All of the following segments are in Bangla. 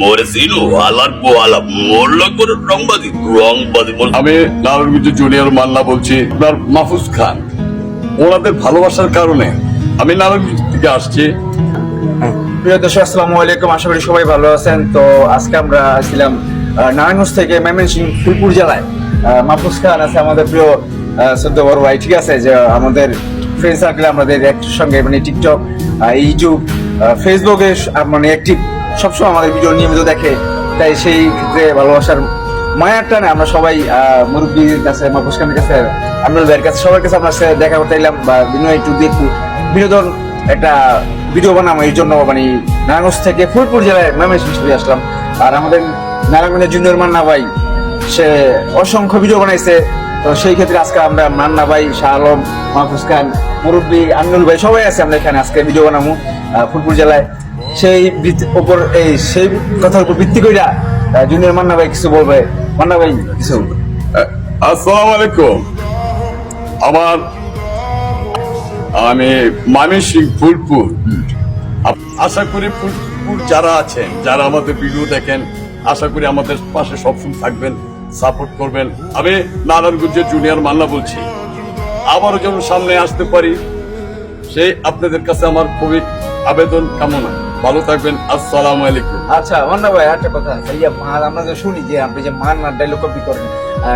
মোরে সিনু আলার পোয়ালা মোর লগর রংবাদি রংবাদি বল আমি নারায়ণগঞ্জ জুনিয়র মান্না বলছি আপনার মাহফুজ খান ওনাদের ভালোবাসার কারণে আমি নারায়ণগঞ্জ থেকে আসছি। প্রিয় দর্শক আসসালামু আলাইকুম আশা করি সবাই ভালো আছেন। তো আজকে আমরা ছিলাম আহ, নারায়ণগঞ্জ থেকে ময়মনসিংহ ফুলপুর জেলায়। আহ, মাহফুজ খান আছে আমাদের প্রিয় সদ্য বড় ভাই ঠিক আছে? যে আমাদের ফ্রেন্ড সার্কেল আমাদের একটুর সঙ্গে মানে টিকটক ইউটিউব ফেসবুকে মানে অ্যাক্টিভ সবসময় আমাদের ভিডিও নিয়মিত দেখে। তাই সেই ক্ষেত্রে ভালোবাসার মায়ার টানে আমরা সবাই মুরব্বীর কাছে খানের কাছে, আমিনুল ভাইয়ের কাছে, সবার কাছে আপনার সাথে দেখা করতে এলাম বা বিনয় একটু দেখু। বিনোদন একটা ভিডিও বানাম এই জন্য মানে নারায়ণগঞ্জ থেকে ফুলপুর জেলায় ময়মনসিংহ চলে আসলাম। আর আমাদের নারায়ণগঞ্জের জুনিয়র মান্না ভাই, সে অসংখ্য ভিডিও বানাইছে। তো সেই ক্ষেত্রে আজকে আমরা মান্না ভাই, শাহ আলম, মাহফুজ খান, মুরব্বী, আমিনুল ভাই সবাই আছে, আমরা এখানে আজকে ভিডিও বানাবো ফুলপুর জেলায়। সেই উপর, এই সেই কথার উপর ভিত্তি করে জুনিয়র মান্না ভাই কিছু বলবে। মান্না ভাই কিছু আসসালামু আলাইকুম। আমার, আমি মামি সিং ফুলপুর আশা করি ফুলপুর যারা আছেন, যারা আমাদের ভিডিও দেখেন, আশা করি আমাদের পাশে সবসময় থাকবেন, সাপোর্ট করবেন। আমি নারায়ণগঞ্জের জুনিয়র মান্না বলছি। আবারও যেন সামনে আসতে পারি, সেই আপনাদের কাছে আমার খুবই আবেদন কামনা। ভালো থাকবেন আসসালামু আলাইকুম। আচ্ছা মান্না ভাই একটা কথা। এই যে মা আমরা যে শুনি যে আপনি যে মান্না ডাইলগ কপি করেন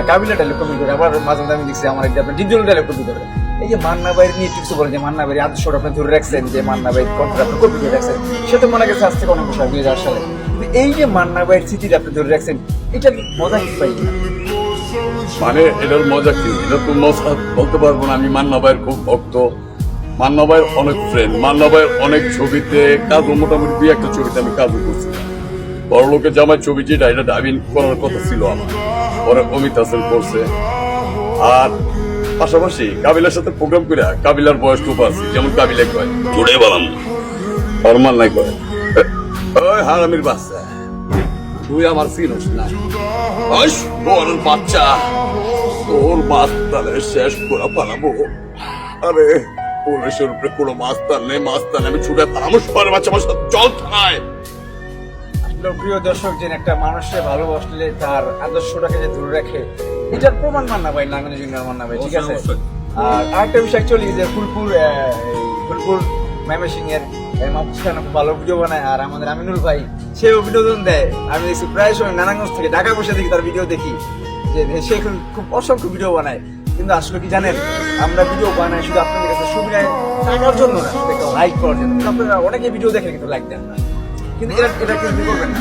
কাবিলা ডায়লগ কপি করেন আবার মাঝে মাঝে আমি দেখছি আমার একটা আপনি ডিজিটাল ডায়লগ কপি করেন। এই যে মান্না ভাইয়ের নিয়ে কিছু বলেন যে মান্না ভাইয়ের আদর্শটা আপনি ধরে রাখছেন যে মান্না ভাই কন্ট্রা আপনি কপি করে রাখছেন সে তো মনে গেছে আজ থেকে অনেক বছর দুই হাজার সালে এই যে মান্না ভাইয়ের স্মৃতিটা আপনি ধরে রাখছেন এটা মজা কি পাই মানে এটার মজা কি? এটা তো মজা বলতে পারব না আমি মান্না ভাইয়ের খুব ভক্ত। মান্না ভাইয়ের অনেক ফ্রেন্ড মান্না ভাইয়ের অনেক ছবিতে কাজ, মোটামুটি দুই একটা ছবিতে আমি কাজও করছি। বড় লোকের জামাই ছবি যেটা, এটা ডাবিন করার কথা ছিল আমার। পরে অমিত হাসান করছে। আর পাশাপাশি কাবিলার সাথে প্রোগ্রাম করে কাবিলার বয়স খুব আছে, যেমন কাবিলে কয় জুড়ে বলাম ফরমান নাই কয় ওই হারামির বাচ্চা, তুই আমার চিনস না। আস বড় বাচ্চা, তোর মাস্তানে শেষ করে পালাবো। আরে পুলিশের উপরে কোনো মাস্তান নেই মাস্তান আমি ছুটে পালাবো সবার বাচ্চা আমার সাথে চল থানায়। প্রিয় দর্শক যে একটা মানুষকে ভালোবাসলে তার আদর্শটাকে যে ধরে রাখে এটার প্রমাণ মান্না ভাই নাঙ্গনে জুনিয়র মান্না ভাই ঠিক আছে? আর আরেকটা বিষয় অ্যাকচুয়ালি যে ফুলপুর ফুলপুর ময়মনসিং এর খুব ভালো ভিডিও বানায় আর আমাদের আমিনুল ভাই সেও বিনোদন দেয়। আমি দেখছি প্রায় সময় নারায়ণগঞ্জ থেকে ঢাকা বসে দেখি তার ভিডিও দেখি যে সে খুব- খুব অসংখ্য ভিডিও বানায়। কিন্তু আসলে কি জানেন আমরা ভিডিও বানাই শুধু আপনাদের লাইক করার জন্য। আপনারা ভিডিও দেখেন কিন্তু লাইক দেন কিন্তু এটা এটা কিন্তু করবেন না।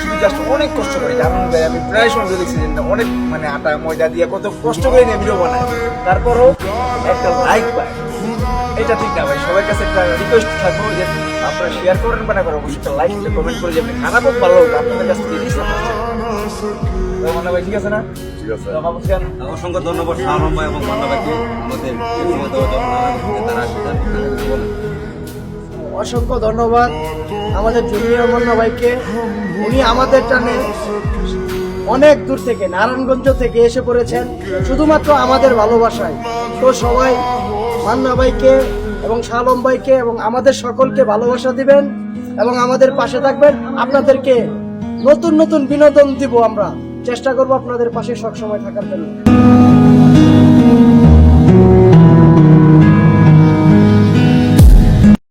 শুধু জাস্ট অনেক কষ্ট করে। যেমন ভাই, আমি প্রায় সময় দেখছি যে অনেক মানে আটা, ময়দা দিয়ে কত কষ্ট করে নিয়ে ভিডিও বানায়। তারপরও একটা লাইক পায়। এটা ঠিক না ভাই সবার কাছে একটা রিকোয়েস্ট থাকব যে আপনারা শেয়ার করেন বা না করেন অবশ্যই একটা লাইক কমেন্ট করে যে আপনি খারাপ হোক ভালো হোক আপনাদের কাছে জিনিস ভাই ঠিক আছে না? ঠিক আছে। অসংখ্য ধন্যবাদ শাহরম ভাই এবং মান্না ভাইকে। আমাদের তারা অসংখ্য ধন্যবাদ আমাদের জুনিয়র মান্না ভাইকে। উনি আমাদের টানে অনেক দূর থেকে নারায়ণগঞ্জ থেকে এসে পড়েছেন শুধুমাত্র আমাদের ভালোবাসায়। তো সবাই মান্না ভাইকে এবং শালম ভাইকে এবং আমাদের সকলকে ভালোবাসা দিবেন এবং আমাদের পাশে থাকবেন। আপনাদেরকে নতুন নতুন বিনোদন দিব আমরা। চেষ্টা করব আপনাদের পাশে সবসময় থাকার জন্য।